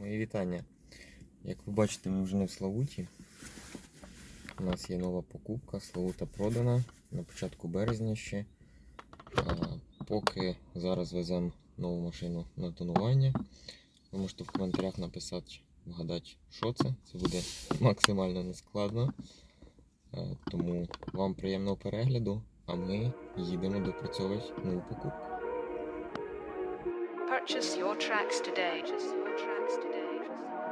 Мої вітання. Як ви бачите, ми вже не в Славуті. У нас є нова покупка, Славута продана на початку березня ще. А, поки зараз веземо нову машину на тонування. Ви можете в коментарях написати, вгадати, що це. Це буде максимально нескладно. Е, Тому вам приємного перегляду, а ми їдемо допрацьовувати нову покупку. Purchase your tracks today. tracks today.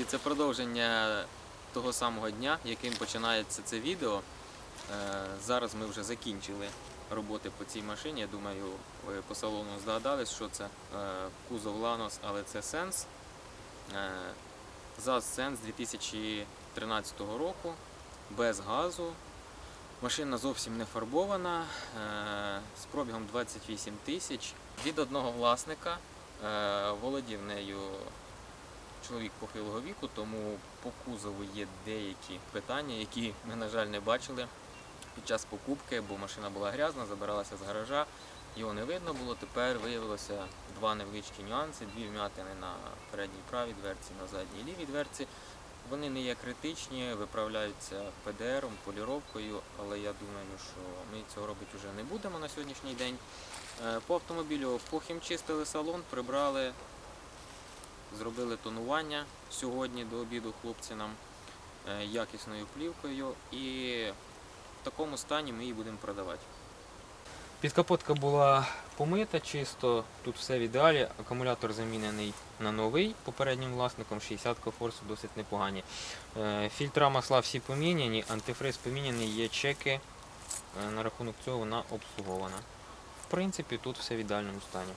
Друзі, це продовження того самого дня, яким починається це відео. Е, Зараз ми вже закінчили роботи по цій машині. Я думаю, ви по салону здогадались, що це Е, кузов Lanos, але це. Е, ЗАЗ Sense 2013 року, без газу. Машина зовсім не фарбована, е, з пробігом 28 тисяч. Від одного власника володів нею чоловік похилого віку, тому по кузову є деякі питання, які ми, на жаль, не бачили під час покупки, бо машина була грязна, забиралася з гаража, його не видно було. Тепер виявилося два невеличкі нюанси, дві вм'ятини на передній правій дверці, на задній лівій дверці. Вони не є критичні, виправляються ПДРом, поліровкою, але я думаю, що ми цього робити вже не будемо на сьогоднішній день. Е, По автомобілю похімчистили салон, прибрали, зробили тонування сьогодні до обіду хлопці нам е, якісною плівкою і в такому стані ми її будемо продавати. Підкапотка була помита чисто, тут все в ідеалі. Акумулятор замінений на новий попереднім власником, 60 форсу досить непогані. Е, Фільтра масла всі поміняні, антифриз поміняний, є чеки. е, На рахунок цього вона обслугована. В принципі, тут все в ідеальному стані.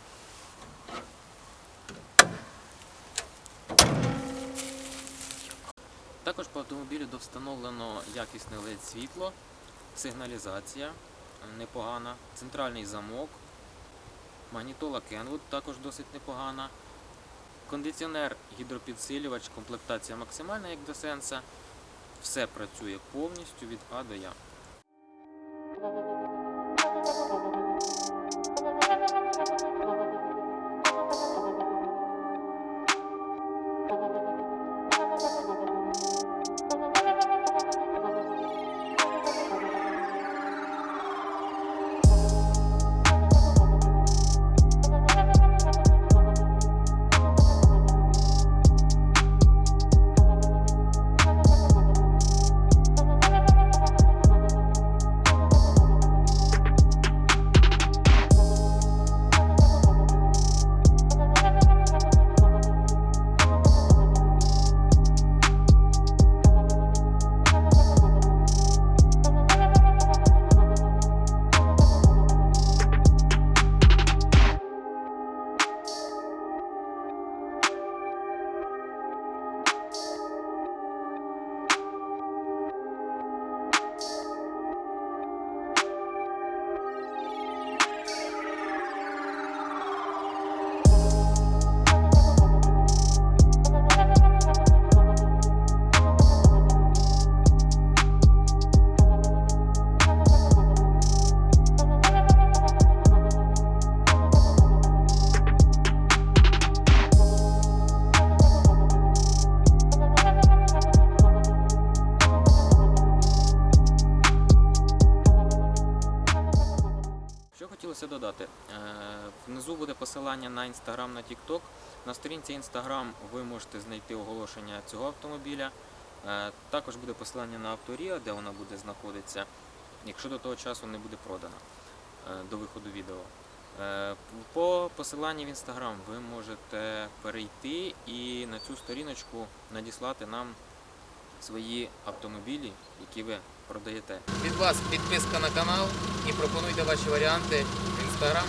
Також по автомобілю довстановлено якісне LED світло, сигналізація непогана, центральний замок, магнітола Kenwood також досить непогана, кондиціонер, гідропідсилювач, комплектація максимальна, як до сенса. Все працює повністю від А до Я. посилання на інстаграм, на TikTok. На сторінці інстаграм ви можете знайти оголошення цього автомобіля. Е, Також буде посилання на авторія, де вона буде знаходитися, якщо до того часу не буде продана е, до виходу відео. Е, По посиланні в інстаграм ви можете перейти і на цю сторіночку надіслати нам свої автомобілі, які ви продаєте. Від вас підписка на канал і пропонуйте ваші варіанти в інстаграм.